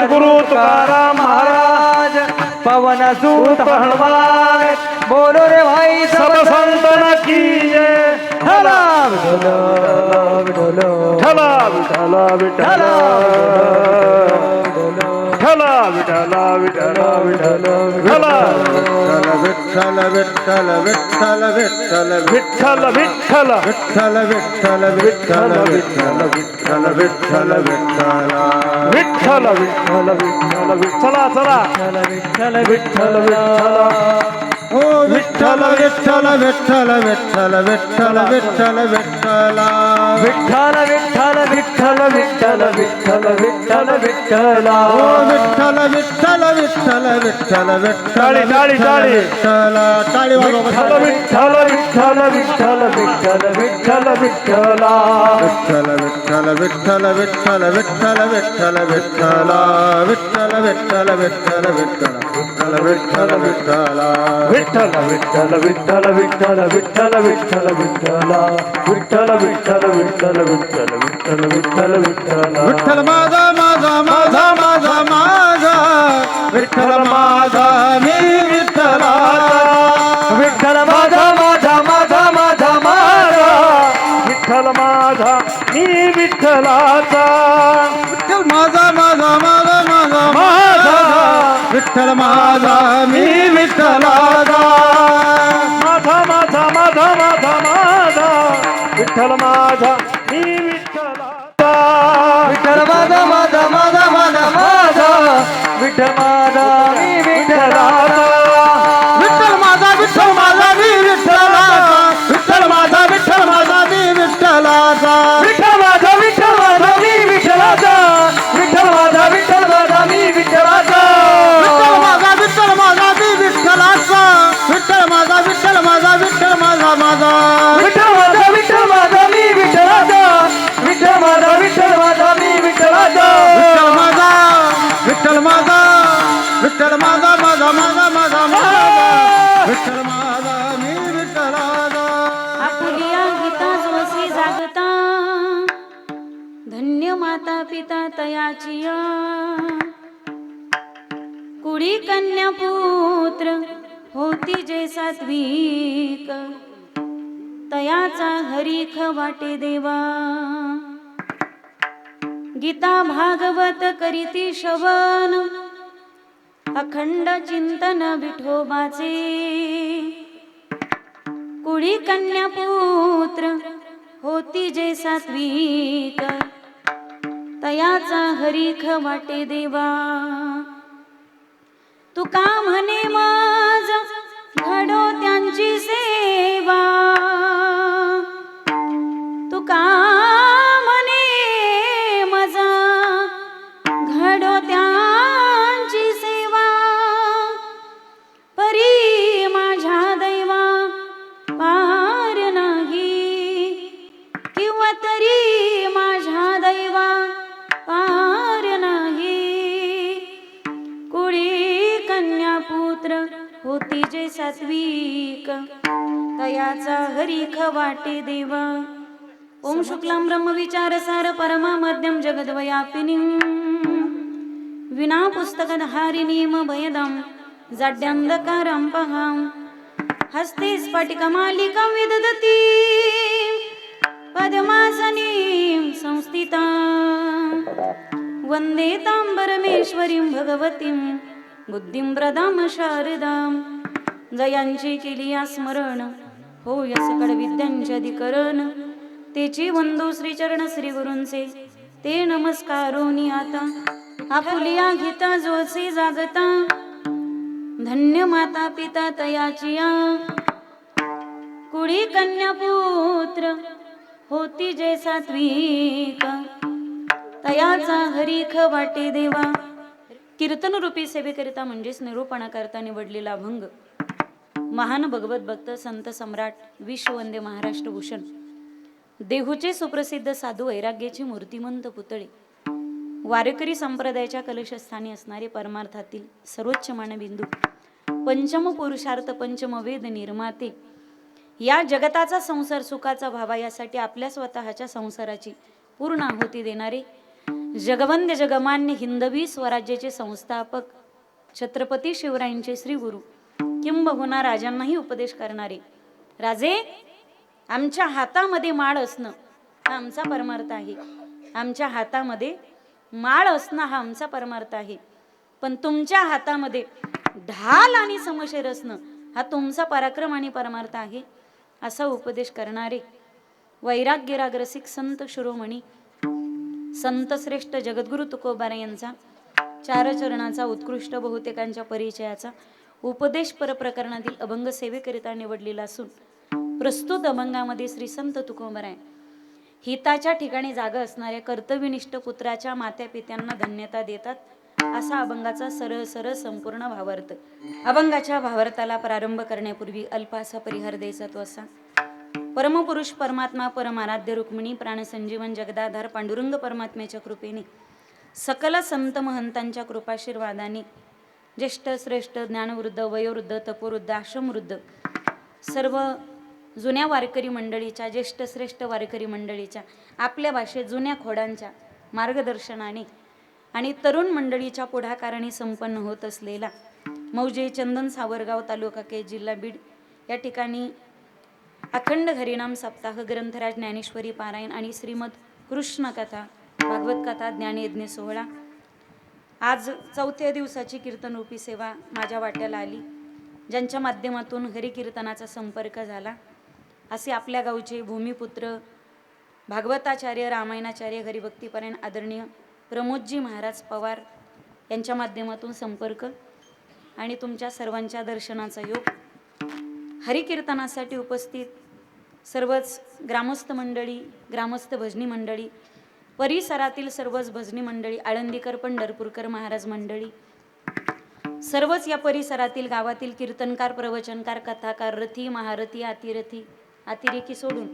સદગુરુ તુકારામ મહારાજ પવન સૂત હળવાન બોલો રે ભાઈ સબ સંતન કીએ ઠલાવ ઠલાવ ઠલાવ ઠલાવ ઠલાવ विठला ठला विठला विठला विठला विठला विठ्ठल विठ्ठल विठ्ठल विठ्ठल विठ्ठल विठ्ठल विठ्ठल विठ्ठल विठ्ठल विठ्ठल विठ्ठल विठ्ठल विठ्ठल विठ्ठल विठ्ठल विठ्ठल विठ्ठला चला विठ्ठल विठ्ठल विठ्ठल ओ विठ्ठल विठ्ठल विठ्ठल विठ्ठल विठ्ठल विठ्ठल विठ्ठल विठ्ठल विठ्ठल विठ्ठल विठ्ठल विठ्ठल विठ्ठल विठ्ठल ओ विठ्ठल विठ्ठल विठ्ठल विठ्ठल विठ्ठल टाळी, टाळी, टाळी. विठ्ठल टाळी वाजवा विठ्ठल बरं. विठ्ठल विठ्ठल विठ्ठल विठ्ठल विठ्ठल विठ्ठला विठ्ठल विठ्ठल विठ्ठल विठ्ठल विठ्ठल विठ्ठल विठ्ठल विठ्ठल विठ्ठल विठ्ठल विठ्ठल विठ्ठल विठ्ठल विठ्ठल विठ्ठल विठ्ठल विठ्ठल विठ्ठल विठ्ठल विठ्ठल विठ्ठल विठ्ठल विठ्ठल विठ्ठल विठ्ठल विठ्ठल विठ्ठल माझा माझा माझा माझा माझा विठ्ठल माझा मी विठ्ठलाचा विठ्ठल माझा माझा माझा माझा माझा विठ्ठल माझा मी विठ्ठलाचा विठ्ठल माझा माझा माझा माझा माझा विठ्ठल माझा अखंड चिंतन विठोबाचे. कुळी कन्या पुत्र होती जे सात्विक. तयाचा हरीख वाटे देवा. तू का म्हणे मा होती सात्विक. तयाचा हरीख वाटे देवा. ओम शुक्लां ब्रह्मविचार सार परमा मध्यम जगद्वयापिनी. विना पुस्तकधारिणीम भयदं जाड्यन्धकारं पहां. हस्ते स्फटिकमालिकां विदधती. पद्मासनीं संस्थिता. वन्दे तां परमेश्वरीं भगवतीं. बुद्धिं प्रदां शारदाम् जयांची केली या स्मरण. हो सकळ विद्यांचे अधिकरण. तेची वंदू श्रीचरण श्री गुरूंचे ते नमस्कारोनी आता. आपुलिया गीता जोसी जागता. धन्य माता पिता तयाचिया. कुळी कन्या पुत्र होती जे सात्विक. तयाचा हरीख वाटे देवा. कीर्तन रूपी सेवेकरिता म्हणजेच निरूपणाकरता निवडलेला अभंग महान भगवत भक्त संत सम्राट विश्ववंदे महाराष्ट्र भूषण. देहूचे सुप्रसिद्ध साधू वैराग्याची मूर्तिमंत पुतळे. वारकरी संप्रदायाच्या कलशस्थानी असणारे परमार्थातील सर्वोच्च मानबिंदू. पंचम पुरुषार्थ पंचम वेद निर्माते. या जगताचा संसार सुखाचा व्हावा यासाठी आपल्या स्वतःच्या संसाराची पूर्ण आहुती देणारे जगवंद जगमान्य हिंदवी स्वराज्याचे संस्थापक छत्रपती शिवरायांचे श्री गुरु किंबहुना राजांनाही उपदेश करणारे. राजे आमच्या हातामध्ये माळ असणं हा आमचा परमार्थ आहे. आमच्या हातामध्ये माळ असणं हा आमचा परमार्थ आहे. पण तुमच्या हातामध्ये ढाल आणि समशेर असणं हा तुमचा पराक्रम आणि परमार्थ आहे असा उपदेश करणारे. वैराग्यराग्रसिक संत शिरोमणी संत श्रेष्ठ जगद्गुरु तुकोबारा यांचा चार चरणाचा उत्कृष्ट बहुतेकांच्या परिचयाचा उपदेश परप्रकरणातील अभंग सेवेकरिता निवडलेला असून प्रस्तुत अभंगामध्ये श्री संत तुकोबराय हिताच्या ठिकाणी जागा असणाऱ्या कर्तव्यनिष्ठ पुत्राच्या मात्या पित्यांना धन्यता देतात असा अभंगाचा सरळ सरळ संपूर्ण भावार्थ. अभंगाच्या भावार्थाला प्रारंभ करण्यापूर्वी अल्पासा परिहार द्यायचा तो असा. परमपुरुष परमात्मा परमाराध्य रुक्मिणी प्राणसंजीवन जगदाधार पांडुरंग परमात्म्याच्या कृपेने सकल संत महंतांच्या कृपाशीर्वादाने ज्येष्ठ श्रेष्ठ ज्ञानवृद्ध वयोवृद्ध तपोवृद्ध आश्रमवृद्ध सर्व जुन्या वारकरी मंडळीच्या ज्येष्ठ श्रेष्ठ वारकरी मंडळीच्या आपल्या भाषेत जुन्या खोडांच्या मार्गदर्शनाने आणि तरुण मंडळीच्या पुढाकाराने संपन्न होत असलेला मौजे चंदन सावरगाव तालुका के जिल्हा बीड या ठिकाणी अखंड हरिनाम सप्ताह ग्रंथराज ज्ञानेश्वरी पारायण आणि श्रीमद कृष्ण कथा भागवत कथा ज्ञानयज्ञ सोहळा आज चौथ्या दिवसाची कीर्तनरूपी सेवा माझ्या वाट्याला आली. ज्यांच्या माध्यमातून हरिकीर्तनाचा संपर्क झाला. असे आपल्या गावचे भूमिपुत्र भागवताचार्य रामायणाचार्य हरिभक्तीपरायण आदरणीय प्रमोदजी महाराज पवार यांच्या माध्यमातून संपर्क आणि तुमच्या सर्वांच्या दर्शनाचा योग. हरिकीर्तनासाठी उपस्थित सर्वच ग्रामस्थ मंडळी ग्रामस्थ भजनी मंडळी परिसरातील सर्वच भजनी मंडळी आळंदीकर पंढरपूरकर महाराज मंडळी सर्वच या परिसरातील गावातील कीर्तनकार प्रवचनकार कथाकार रथी महारथी अतिरथी अतिरेकी सोडून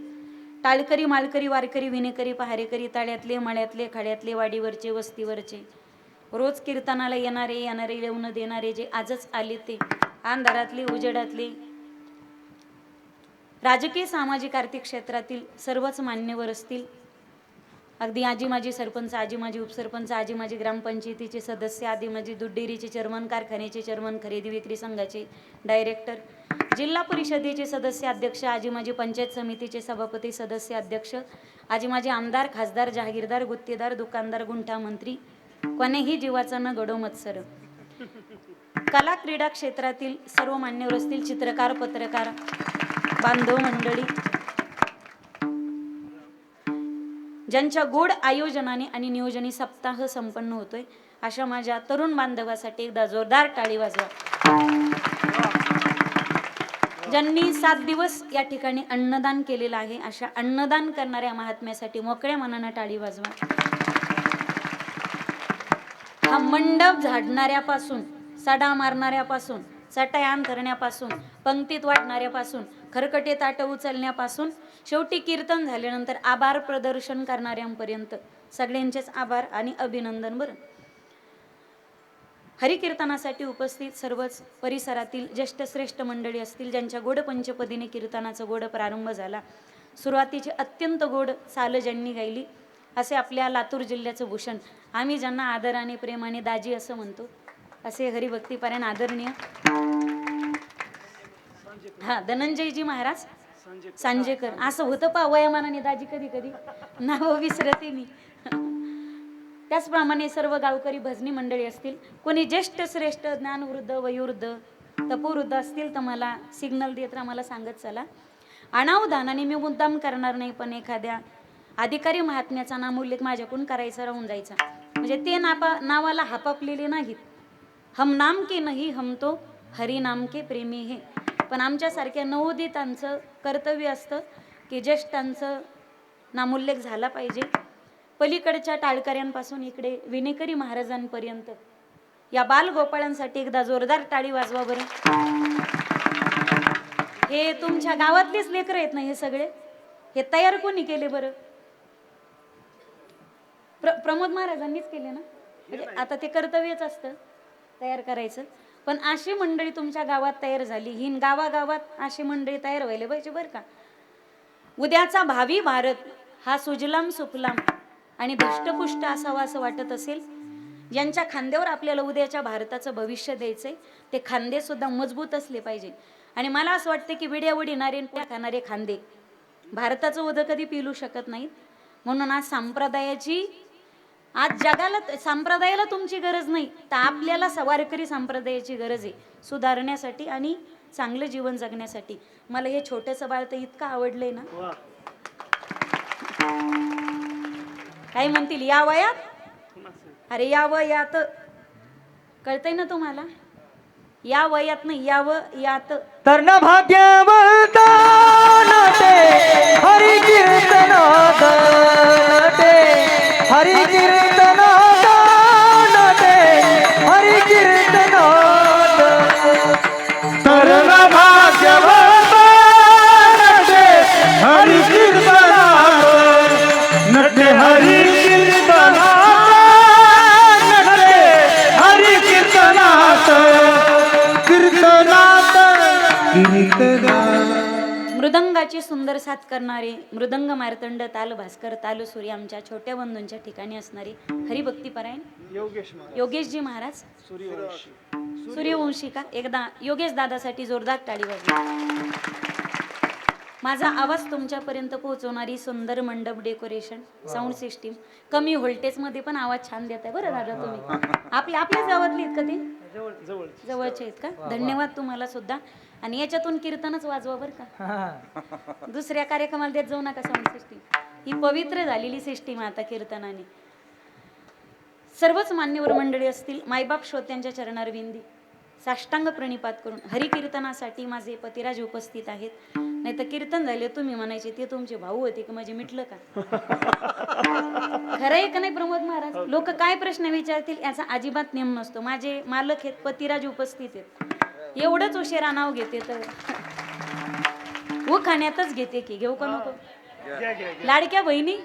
टाळकरी मालकरी वारकरी विनेकरी पहारेकरी ताळ्यातले मळ्यातले खाड्यातले वाडीवरचे वस्तीवरचे रोज कीर्तनाला येणारे येणारे येऊन देणारे जे आजच आले ते अंधारातले उजेडातले राजकीय सामाजिक आर्थिक क्षेत्रातील सर्वच मान्यवर असतील. अगदी आजी माजी सरपंच आजी माजी उपसरपंच आजी माजी ग्रामपंचायतीचे सदस्य आदी माझी दूध डेअरीचे चेअरमन कारखान्याचे चेअरमन खरेदी विक्री संघाचे डायरेक्टर जिल्हा परिषदेचे सदस्य अध्यक्ष आजी माजी पंचायत समितीचे सभापती सदस्य अध्यक्ष आजी माजी आमदार खासदार जहागीरदार गुत्तेदार दुकानदार गुंठा मंत्री कोणीही जीवाचा न घडो मत्सर. कला क्रीडा क्षेत्रातील सर्व मान्यवर असतील चित्रकार पत्रकार बांधव मंडळी ज्यांच्या गोड आयोजनाने आणि नियोजनी सप्ताह संपन्न होतोय अशा माझ्या तरुण बांधवासाठी एकदा जोरदार टाळी वाजवा. ज्यांनी सात दिवस या ठिकाणी अन्नदान केलेलं आहे अशा अन्नदान करणाऱ्या महात्म्यासाठी मोकळ्या मनानं टाळी वाजवा. हा मंडप झाडणाऱ्यापासून सडा मारणाऱ्यापासून चटयान करण्यापासून पंक्तीत वाटणाऱ्यापासून खरकटे ताट उचलण्यापासून शेवटी कीर्तन झाल्यानंतर आभार प्रदर्शन करणाऱ्यांपर्यंत सगळ्यांचेच आभार आणि अभिनंदन बरं. हरिकीर्तनासाठी उपस्थित सर्वच परिसरातील ज्येष्ठ श्रेष्ठ मंडळी असतील ज्यांच्या गोड पंचपदीने कीर्तनाचा गोड प्रारंभ झाला. सुरुवातीची अत्यंत गोड चाल ज्यांनी गायली असे आपल्या लातूर जिल्ह्याचं भूषण. आम्ही ज्यांना आदराने प्रेमाने दाजी असं म्हणतो असे हरिभक्तीपारायण आदरणीय. हा धनंजयजी महाराज. सांजेकर. असं होतं पा वयामानाने दाजी कधी कधी. नाव विसरते मी. त्याचप्रमाणे सर्व गावकरी भजनी मंडळी असतील. कोणी ज्येष्ठ श्रेष्ठ ज्ञानवृद्ध वयोवृद्ध तपोवृद्ध असतील तर मला सिग्नल देत राहा मला सांगत चला. अनावधानाने मी मुद्दाम करणार नाही पण एखाद्या अधिकारी महात्म्याचा नामोल्लेख माझ्याकडून करायचा राहून जायचा. म्हणजे ते नापा नावाला हापापलेले नाहीत. हम नाम के नाही हम तो हरी नाम के प्रेमी हे. पण आमच्यासारख्या नवोदितांचं कर्तव्य असतं की ज्येष्ठांचं नामोल्लेख झाला पाहिजे. पलीकडच्या टाळकऱ्यांपासून इकडे विनेकरी महाराजांपर्यंत या बालगोपाळांसाठी एकदा जोरदार टाळी वाजवा बरं. हे तुमच्या गावातलेच लेकरं आहेत ना हे सगळे? हे तयार कोणी केले बरं? प्र प्रमोद महाराजांनीच केले ना? म्हणजे आता ते कर्तव्यच असतं. तयार करायचं. पण अशी मंडळी तुमच्या गावात तयार झाली. ही गावागावात अशी मंडळी तयार व्हायला पाहिजे बरं का. उद्याचा भावी भारत हा सुजलाम सुफलाम आणि धष्टपुष्ट असावा असं वाटत असेल ज्यांच्या खांद्यावर आपल्याला उद्याच्या भारताचं भविष्य द्यायचंय ते खांदे सुद्धा मजबूत असले पाहिजे. आणि मला असं वाटतं की विड्यावडी उडीणारे आणि खाणारे खांदे भारताचं उदं कधी पिलू शकत नाहीत. म्हणून आज संप्रदायाची आज जगाला संप्रदायाला तुमची गरज नाही तर आपल्याला सवारकरी संप्रदायाची गरज आहे सुधारण्यासाठी आणि चांगलं जीवन जगण्यासाठी. मला हे छोटंसं बाळ तर इतकं आवडलंय ना. काय म्हणतील या वयात? अरे या वयात. कळतंय ना तुम्हाला? या वयात नाही यावं यात. तर न भाग्यवंत हरी कीर्तनात हरी कीर्तनात तरण भाग्यवंत हरी नटे हरी नटे हरी कीर्तनात कीर्तनात कीर्तनात मृदंगाची सुंदर साथ करणारे मृदंग मार्तंड ताल भास्कर ताल सूर्य आमच्या छोट्या बंधूंच्या ठिकाणी असणारे हरिभक्ती परायण योगेशजी महाराज. सूर्यवंशी. का? एकदा योगेश दादासाठी जोरदार टाळी वाजली माझा आवाज तुमच्यापर्यंत पोहोचवणारी सुंदर मंडप डेकोरेशन साऊंड सिस्टीम. कमी व्होल्टेजमध्ये पण आवाज छान देत आहे बरं दादा तुम्ही. आपल्या आपल्याच गावातले आहेत का ते? जवळचे आहेत का? धन्यवाद तुम्हाला सुद्धा. आणि याच्यातून कीर्तनच वाजवा बरं का. दुसऱ्या कार्यक्रमाला देत जाऊ नका साऊंड सिस्टीम ही पवित्र झालेली सिस्टीम आता कीर्तनाने. सर्वच मान्यवर मंडळी असतील मायबाप श्रोत्यांच्या चरणार विंदी. साष्टांग प्रणिपात करून हरिकीर्तनासाठी माझे पतिराज उपस्थित आहेत. नाही तर कीर्तन झाले तुम्ही म्हणायचे ते तुमचे भाऊ होते का? म्हणजे मिटलं का? खरं आहे का नाही प्रमोद महाराज? लोक काय प्रश्न विचारतील याचा अजिबात नियम नसतो. माझे मालक आहेत पतिराज उपस्थित आहेत. एवढंच उशिरा नाव घेते तर. उखाण्यातच घेते की घेऊ का नको? लाडक्या बहिणी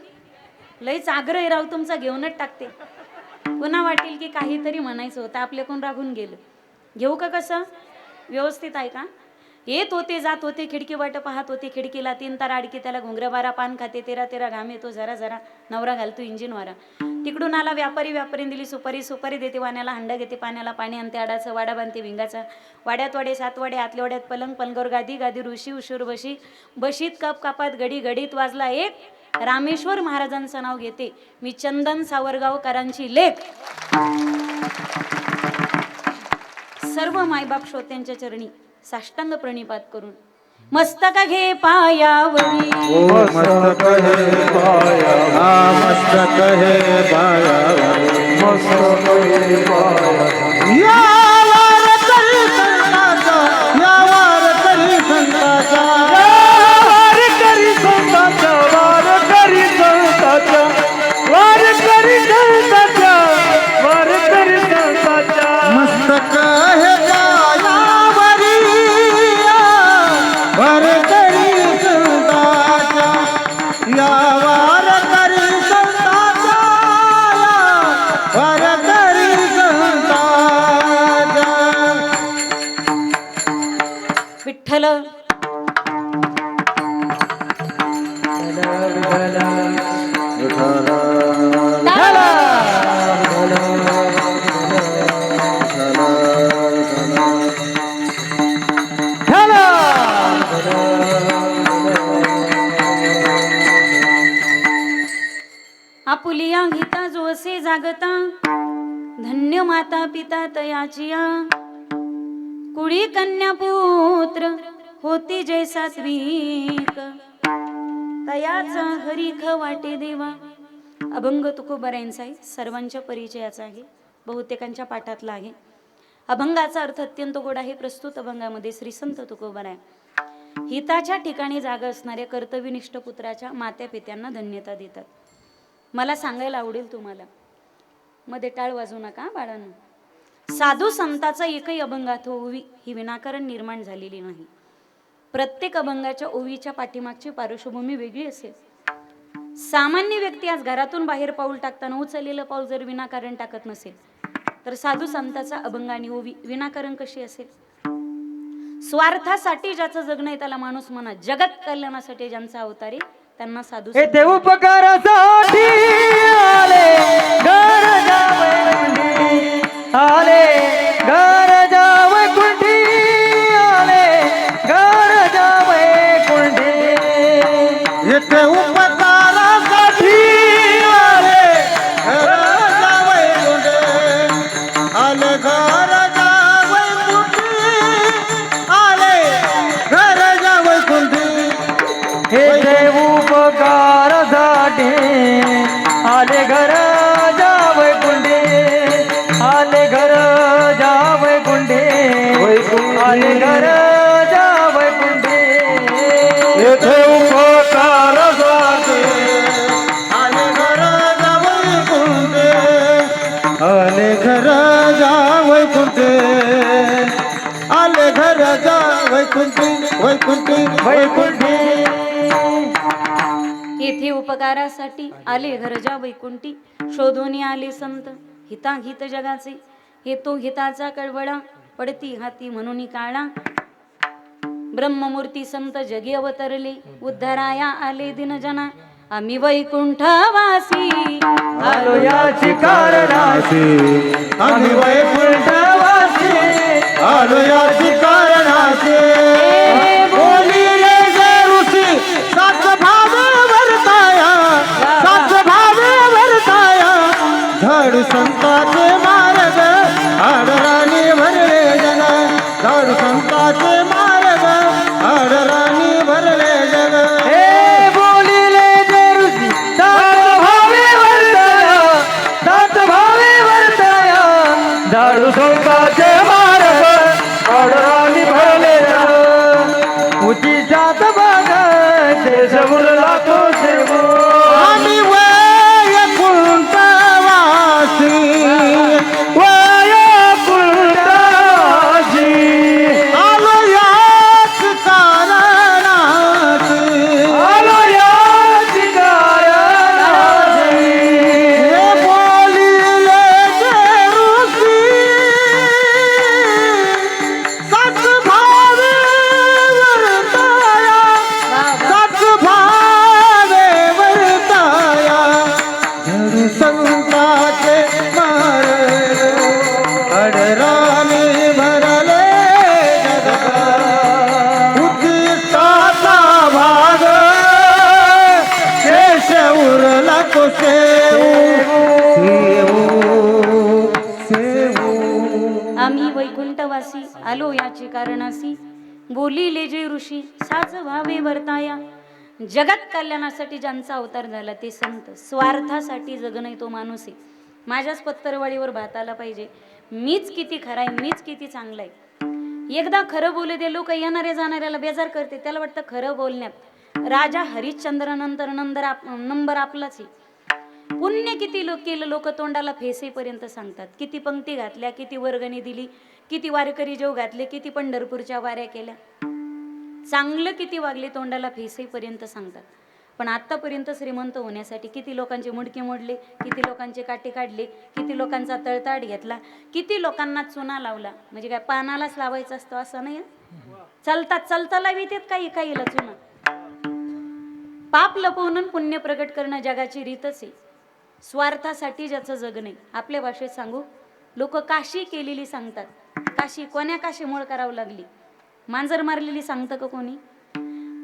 लईच आग्रह राव तुमचा घेऊनच टाकते. पुन्हा वाटेल की काहीतरी म्हणायचं होतं आपल्याकडून राहून गेलं. घेऊ का कसं? व्यवस्थित आहे का? येत होते जात होते खिडकी वाट पाहत होते खिडकीला तीन तारा अडकी त्याला घुंगरा बारा पान खाते तेरा तेरा घाम येतो जरा जरा नवरा घालतो इंजिन वारा. तिकडून आला व्यापारी व्यापारी दिली सुपारी सुपारी देते वाण्याला हंडा घेते पाण्याला पाणी आणते आडाचं वाडा बांधते भिंगाचा वाड्यात वाडे सात वाडे आतल्या वाड्यात पलंग पलंगावर गादी गादी ऋषी उशूर बशी. बशीत कप कापात गडी गडीत वाजला एक. रामेश्वर महाराजांचं नाव घेते. मी चंदन सावरगावकरांची लेख. सर्व मायबाप श्रोत्यांच्या चरणी साष्टांग प्रणिपात करून मस्तक घे पायावरी. ओ मस्तक हे पाया हा मस्तक हे पाया माता पिता तयाचिया. कुळी कन्या पुत्र होती जय सात्विक. तयाचा हरिख वाटे देवा. अभंग तुकोबऱ्यांचा आहे सर्वांच्या परिचयाचा आहे. बहुतेकांच्या पाठातला आहे. अभंगाचा अर्थ अत्यंत गोड आहे. प्रस्तुत अभंगामध्ये श्री संत तुकोबर आहे हिताच्या ठिकाणी जागा असणाऱ्या कर्तव्यनिष्ठ पुत्राच्या मात्या पित्यांना धन्यता देतात. मला सांगायला आवडेल तुम्हाला. मध्ये टाळ वाजू नका बाळांना. साधू संताचा एकही अभंगात ओवी ही विनाकारण निर्माण झालेली नाही. प्रत्येक अभंगाच्या ओवीच्या पाठीमागची पार्श्वभूमी वेगळी असेल. सामान्य व्यक्ती आज घरातून बाहेर पाऊल टाकताना उचललेलं पाऊल जर विनाकारण टाकत नसेल तर साधू संताचा अभंग आणि ओवी विनाकारण कशी असेल? स्वार्थासाठी ज्याचं जगणं आहे त्याला माणूस म्हणा जगत कल्याणासाठी ज्यांचा अवतार त्यांना साधू देव उपकारासाठी जावई आले आले घर जावई कुंठी येथे उपकारासाठी आले घर जावई कुंडे आले घर जावई कुंडे आले घर जावई कुंडे वैकुंठी वैकुंठी. येथे उपकारासाठी आले घरजा वैकुंठी. शोधून आले संत हिता हित जगाचे. हेतो हिताचा कळवळा. पडती हाती म्हणून काळा. ब्रह्ममूर्ती संत जगी अवतरले उद्धराया आले दिन जना. आम्ही वैकुंठवासी. आलो याची कारणाशी आम्ही वैकुंठवासी. आलो याची कारणाचे बोलिले जे ऋषी सात भावे वर्ताया सात भावे वर्ताया धड संताचे बोलिले जे ऋषी साज व्हावे वर्ताया. जगत कल्याणासाठी ज्यांचा अवतार झाला ते संत. स्वार्थासाठी जगणं तो माणूस आहे. माझ्याच पत्तरवाडीवर भात आला पाहिजे. मीच किती खरा आहे मीच किती चांगला आहे एकदा खरं बोलू दे लोक येणाऱ्या जाणाऱ्याला बेजार करते. त्याला वाटतं खरं बोलण्यात. राजा हरिश्चंद्रानंतर नंतर आप नंबर आपलाच आहे. पुण्य किती लोक केलं लोक तोंडाला फेसेपर्यंत सांगतात. किती पंक्ती घातल्या किती वर्गणी दिली किती वारकरी जेव घातले किती पंढरपूरच्या वाऱ्या केल्या. चांगलं किती वागले तोंडाला फेसेपर्यंत सांगतात. पण आत्तापर्यंत श्रीमंत होण्यासाठी किती लोकांचे मुडके मोडले किती लोकांचे काटे काढले किती लोकांचा तळताड घेतला किती लोकांना चुना लावला. म्हणजे काय पानालाच लावायचा असतो असं नाही चालता चालता लावितेत काही काहीला चुना पाप लपवून पुण्य प्रकट करणं जगाची रीतच आहे. स्वार्थासाठी ज्याचं जग नाही. आपल्या भाषेत सांगू लोक काशी केलेली सांगतात. काशी कोण्या काशीमुळे करावं लागली? मांजर मारलेली सांगतं का कोणी?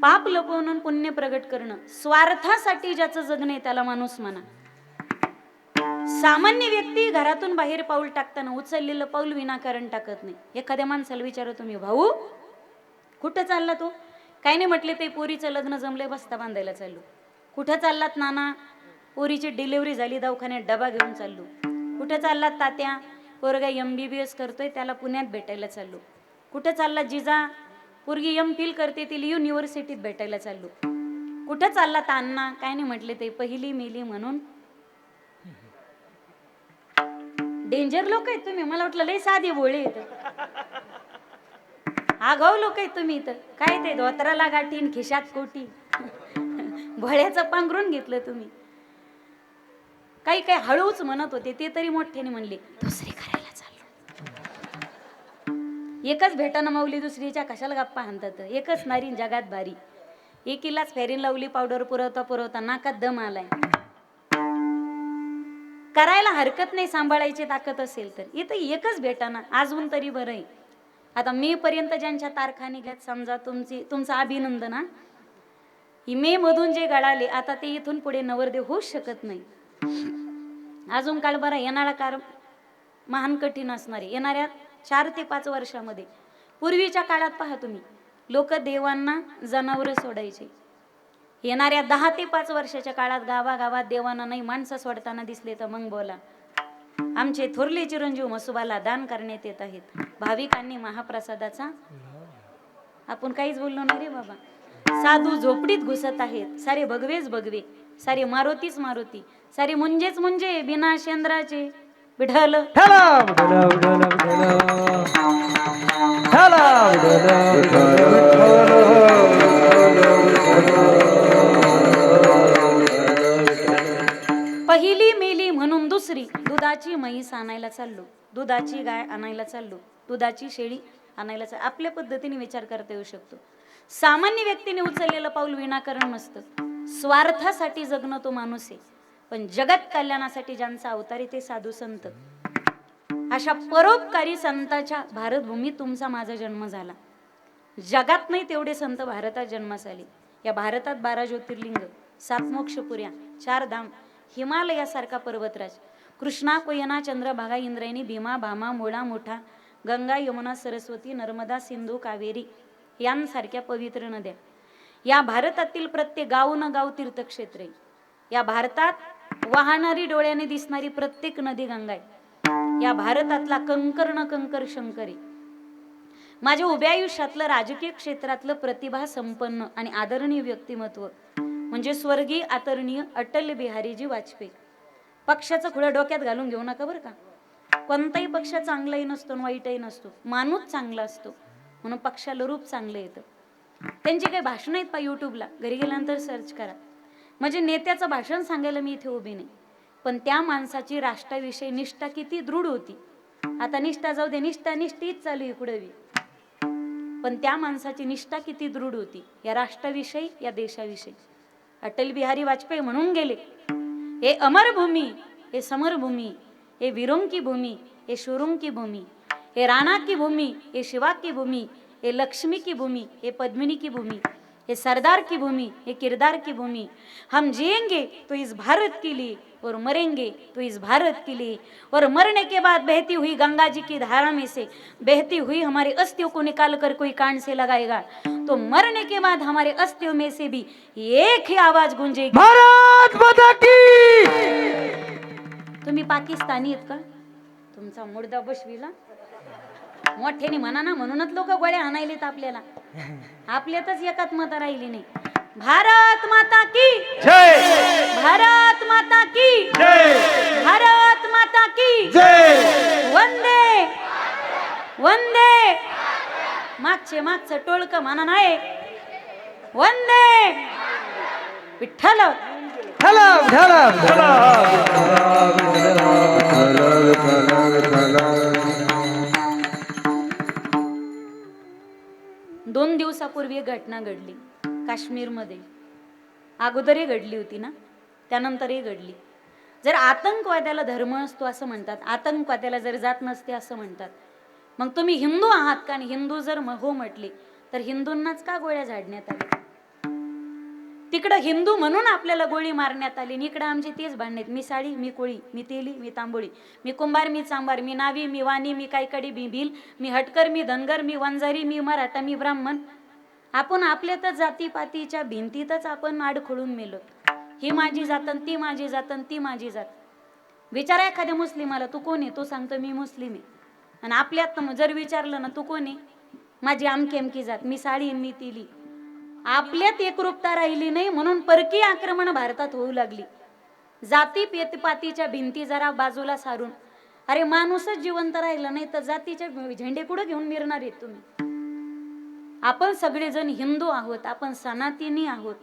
पाप लपवून पुण्य प्रगट करणं स्वार्थासाठी ज्याचं जग नाही त्याला माणूस म्हणा. सामान्य व्यक्ती घरातून बाहेर पाऊल टाकताना उचललेलं पाऊल विनाकारण टाकत नाही. एखाद्या माणसाला विचारा तुम्ही भाऊ कुठं चालला तो? काय नाही म्हटले ते पोरीचं लग्न जमलंय बस्ता बांधायला चाललो. कुठं चाललात नाना? पोरीची डिलिव्हरी झाली दवाखान्यात डबा घेऊन चाललो. कुठं चालला तात्या? पोरगा एम बी बी एस करतोय त्याला पुण्यात भेटायला चाललो. कुठं चालला जिजा? पोरगी एम फिल करते तिला युनिव्हर्सिटीत भेटायला चाललो. कुठं चालला तान्ना काय नाही म्हटले ते पहिली मेली म्हणून. डेंजर लोक आहेत तुम्ही. मला वाटलं लय साधे भोळे आहेत. आगाव लोक आहेत तुम्ही इथं. काय ते धोत्राला गाठीन खिशात कोटी. भळ्याचं पांघरून घेतलं तुम्ही. काही काही हळूच म्हणत होते ते तरी मोठ्याने म्हणले दुसरी करायला चाललो. एकच भेटानं माऊली दुसरीच्या कशाला गप्पा हाणतात? एकच नारीन जगात भारी. एकीलाच फेरीन लावली पावडर पुरवता पुरवता नाकात दम आलाय. करायला हरकत नाही सांभाळायची ताकद असेल तर. इथं एकच भेटाना अजून तरी बरं आहे. आता मे पर्यंत ज्यांच्या तारखा निघल्यात समजा तुमची तुमचं अभिनंदन हा मे मधून जे गळाले आता ते इथून पुढे नवरदेव होऊच शकत नाही. अजून काळ बरा येणारा कार महान कठीण असणार आहे. येणाऱ्या चार ते पाच वर्षामध्ये पूर्वीच्या काळात पहा तुम्ही लोक देवांना जनावरं सोडायचे. येणाऱ्या दहा ते पाच वर्षाच्या काळात गावागावात देवांना नाही माणसं सोडताना दिसले तर मग बोला. आमचे थोरले चिरंजीव मसुबाला दान करण्यात येत आहेत. भाविकांनी महाप्रसादाचा आपण काहीच बोललो नाही रे बाबा. साधू झोपडीत घुसत आहेत. सारे भगवेच भगवे सारे मारुतीच मारुती. सारे मुंजेच मुंजे बिना शेंद्राचे विढल ठला विठ्ठला विठ्ठला विठ्ठला ठला विठ्ठला पहिली मेली म्हणून दुसरी दुधाची म्हैस आणायला चाललो. दुधाची गाय आणायला चाललो. दुधाची शेळी आणायला चाल आपल्या पद्धतीने विचार करता येऊ शकतो. सामान्य व्यक्तीने उचललेलं पाऊल विनाकारण नसतं. स्वार्थासाठी जगणं तो माणूस आहे. पण जगत कल्याणासाठी ज्यांचा अवतार ते साधू संत. अशा परोपकारी संताच्या भारतभूमीत तुमचा माझा जन्म झाला. जगात नाही तेवढे संत भारतात जन्मास आले या भारतात बारा ज्योतिर्लिंग सात मोक्षपुऱ्या चार धाम हिमालयासारखा पर्वतराज. कृष्णा कोयना चंद्रभागा इंद्रायणी भीमा भामा मुळा मोठा गंगा यमुना सरस्वती नर्मदा सिंधू कावेरी यांसारख्या पवित्र नद्या. या भारतातील प्रत्येक गाव न गाव तीर्थक्षेत्र या भारतात वाहणारी डोळ्याने दिसणारी प्रत्येक नदी गंगा आहे. या भारतातला कंकर न कंकर शंकर. माझ्या उभ्या आयुष्यातलं राजकीय क्षेत्रातलं प्रतिभा संपन्न आणि आदरणीय व्यक्तिमत्व म्हणजे स्वर्गीय आदरणीय अटल बिहारीजी वाजपेयी. पक्षाचं खुलं डोक्यात घालून घेऊ नका बरं का? कोणताही पक्ष चांगलाही नसतो आणि वाईटही नसतो. माणूस चांगला असतो. म्हणून पक्षाला रूप चांगलं येतं. त्यांची काही भाषणं आहेत पा यूट्यूबला घरी गेल्यानंतर सर्च करा. म्हणजे नेत्याचं भाषण सांगायला मी इथे उभी नाही. पण त्या माणसाची राष्ट्राविषयी निष्ठा किती दृढ होती. आता निष्ठा जाऊ दे निष्ठा निष्ठीच चालू आहे पुढे पण त्या माणसाची निष्ठा किती दृढ होती या राष्ट्राविषयी या देशाविषयी. अटल बिहारी वाजपेयी म्हणून गेले. हे अमरभूमी हे समरभूमी हे वीरों की हे शुरुंकी की हे राणा की भूमी हे शिवा की भूमी हे लक्ष्मी की भूमी हे पद्मिनी की भूमी हे सरदार की भूमि हे किरदार की भूमि. हम जिएंगे तो इस भारत के लिए और मरेंगे तो इस भारत के लिए. और मरने के बाद बहती हुई गंगा जी की धारा में से बहती हुई हमारे अस्थियों को निकाल कर कोई कान से लगाएगा. तो मरने के बाद हमारे अस्थियों में से भी एक ही आवाज गूंजेगी. भारत माता की! तुम्ही पाकिस्तानी आहेत का? तुमचा मुर्दा बसविला? मोठ्याने म्हणा ना म्हणूनच लोक गोळ्या आणायलेत आपल्याला. आपल्यातच एकात्मता राहिली नाही. भारत माता की! जय! भारत माता की! जय! भारत माता की! जय! वंदे! वंदे! मागचे मागचं टोळकं म्हणा नाही. वंदे! विठ्ठल! ठला दोन दिवसापूर्वी एक घटना घडली काश्मीरमध्ये. अगोदरही घडली होती ना? त्यानंतरही घडली. जर आतंकवाद्याला धर्म असतो असं म्हणतात आतंकवाद्याला जर जात नसते असं म्हणतात मग तुम्ही हिंदू आहात का? आणि हिंदू जर म- हो म्हटले तर हिंदूंनाच का गोळ्या झाडण्यात आल्या? तिकडं हिंदू म्हणून आपल्याला गोळी मारण्यात आली आणि इकडं आमचे तेच भांडणेत मी साडी मी कोळी मी तेली मी तांबोळी मी कुंभार मी चांबार मी नावी मी वाणी मी कायकडी मी भील मी हटकर मी धनगर मी वंजारी मी मराठा मी ब्राह्मण. आपण आपल्यातच जातीपातीच्या भिंतीतच आपण आडखळून मेलो. ही माझी जातन ती माझी जातन ती माझी जात. विचारा एखाद्या मुस्लिमाला तू कोण आहे? तो सांगतो मी मुस्लिम आहे. आणि आपल्यात जर विचारलं ना तू कोण आहे? माझी आमकी अमकी जात. मी साडी मी तिली. आपल्यात एकरूपता राहिली नाही म्हणून परकीय आक्रमण भारतात होऊ लागली. जाती पेतपातीच्या भिंती जरा बाजूला सारून अरे माणूसच जिवंत राहिला नाही तर जातीच्या झेंडे कुठं घेऊन मिरणार आहेत तुम्ही? आपण सगळेजण हिंदू आहोत आपण सनातिनी आहोत.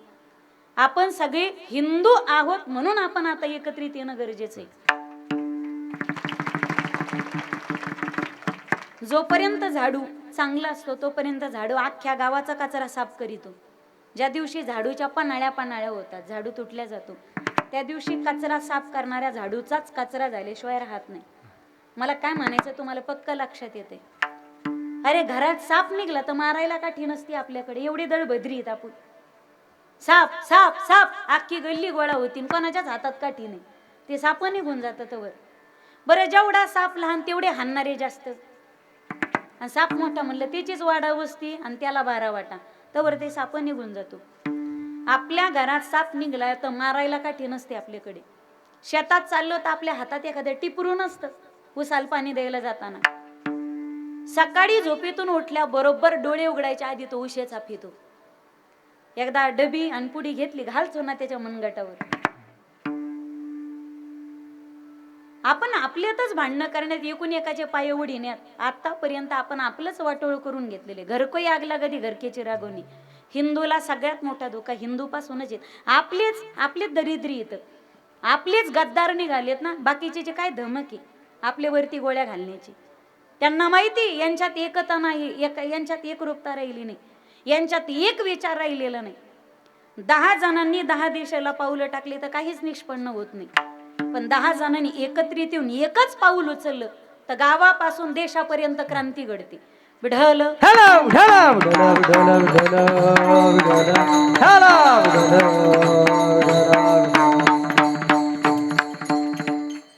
आपण सगळे हिंदू आहोत म्हणून आपण आता एकत्रित येणं गरजेचं आहे. जोपर्यंत झाडू चांगला असतो तोपर्यंत झाडू अख्ख्या गावाचा कचरा साफ करीतो. ज्या दिवशी झाडूच्या पन्हाळ्या पन्हाळ्या होतात झाडू तुटल्या जातो त्या दिवशी कचरा साफ करणाऱ्या झाडूचाच कचरा झाल्याशिवाय राहत नाही. मला काय म्हणायचं तुम्हाला पक्क लक्षात येते अरे घरात साप निघला तर मारायला काठी नसती आपल्याकडे एवढी दळभद्री आहेत आपण. साप साप साप आखी गल्ली गोळा होती कोणाच्याच हातात काठी नाही. ते साप निघून जातात वर बरं जेवढा साप लहान तेवढे हाणणारे जास्त. आणि साप मोठा म्हणलं त्याचीच वाडा वस्ती आणि त्याला बारा वाटा. तर ते साप निघून जातो. आपल्या घरात साप निघला तर मारायला काठी नसते आपल्याकडे. शेतात चाललो तर आपल्या हातात एखाद्या टिपरू असतं उसाल पाणी द्यायला जाताना. सकाळी झोपेतून उठल्या बरोबर डोळे उघडायच्या आधी तो उशेचा फितो एकदा डबी आणि पुडी घेतली घालचो ना त्याच्या मनगटावर. आपण आपल्यातच भांडणं करण्यात एकूण एकाचे पाय उडीण्यात आतापर्यंत आपण आपलंच वाटोळ करून घेतलेले. घरकोई आगला कधी घरकेची रागवणी. हिंदूला सगळ्यात मोठा धोका हिंदूपासूनच येत. आपलेच आपले दरिद्री येतं आपलेच गद्दार निघालेत ना बाकीचे जे काय धमक आहे आपल्यावरती गोळ्या घालण्याची. त्यांना माहिती यांच्यात एकता नाही एक यांच्यात एकरूपता राहिली नाही. यांच्यात एक विचार राहिलेला नाही. दहा जणांनी दहा दिशेला पावलं टाकली तर काहीच निष्पन्न होत नाही. पण दहा जणांनी एकत्रित येऊन एकच पाऊल उचललं तर गावापासून देशापर्यंत क्रांती घडते. विढल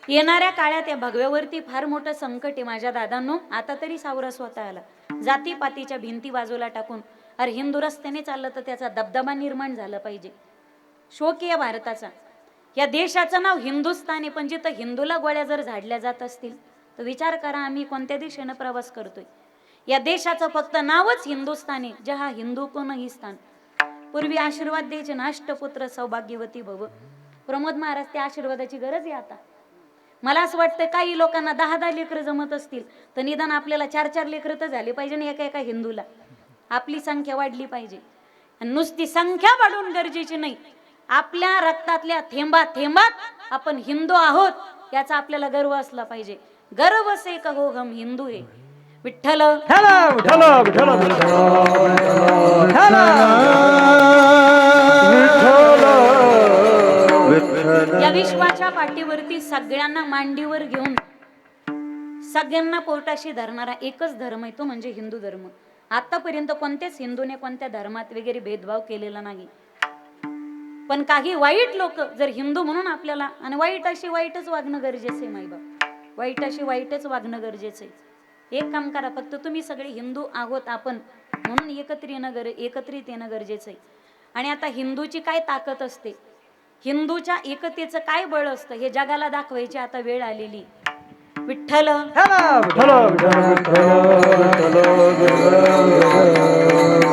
येणाऱ्या काळात या भगव्यावरती फार मोठं संकट आहे माझ्या दादांनो. आता तरी सावरा स्वतःला जातीपातीच्या भिंती बाजूला टाकून अरे हिंदू रस्त्याने चाललं तर त्याचा दबदबा निर्माण झाला पाहिजे. शोक या भारताचा. या देशाचं नाव हिंदुस्थान आहे पण जिथं हिंदूला गोळ्या जर झाडल्या जात असतील तर विचार करा आम्ही कोणत्या दिशेनं प्रवास करतोय. या देशाचं फक्त नावच हिंदुस्थान आहे जे हा हिंदू कोणही स्थान. पूर्वी आशीर्वाद द्यायचे नाष्टपुत्र सौभाग्यवती भव. प्रमोद महाराज त्या आशीर्वादाची गरज आहे आता. मला असं वाटतं काही लोकांना दहा दहा लेकरं जमत असतील तर निदान आपल्याला चार चार लेकरं तर झाले पाहिजे ना एका एका हिंदूला. आपली संख्या वाढली पाहिजे. आणि नुसती संख्या वाढवून गरजेची नाही आपल्या रक्तातल्या थेंबा थेंबात आपण हिंदू आहोत याचा आपल्याला गर्व असला पाहिजे. गर्व से कहो हम हिंदू विठ्ठला. विठ्ठला या विश्वाच्या पाठीवरती सगळ्यांना मांडीवर घेऊन सगळ्यांना पोटाशी धरणारा एकच धर्म आहे तो म्हणजे हिंदू धर्म. आतापर्यंत कोणत्याच हिंदूने कोणत्या धर्मात वगैरे भेदभाव केलेला नाही. पण काही वाईट लोक जर हिंदू म्हणून आपल्याला आणि वाईट अशी वाईटच वागणं गरजेचं आहे माईबाप वाईट अशी वाईटच वागणं गरजेचं आहे एक काम करा फक्त तुम्ही सगळे हिंदू आहोत आपण म्हणून एकत्र येणं गर एकत्रित येणं गरजेचं आहे आणि आता हिंदूची काय ताकद असते हिंदूच्या एकतेचं काय बळ असतं हे जगाला दाखवायची आता वेळ आलेली विठ्ठल विठ्ठला विठ्ठला विठ्ठला विठ्ठला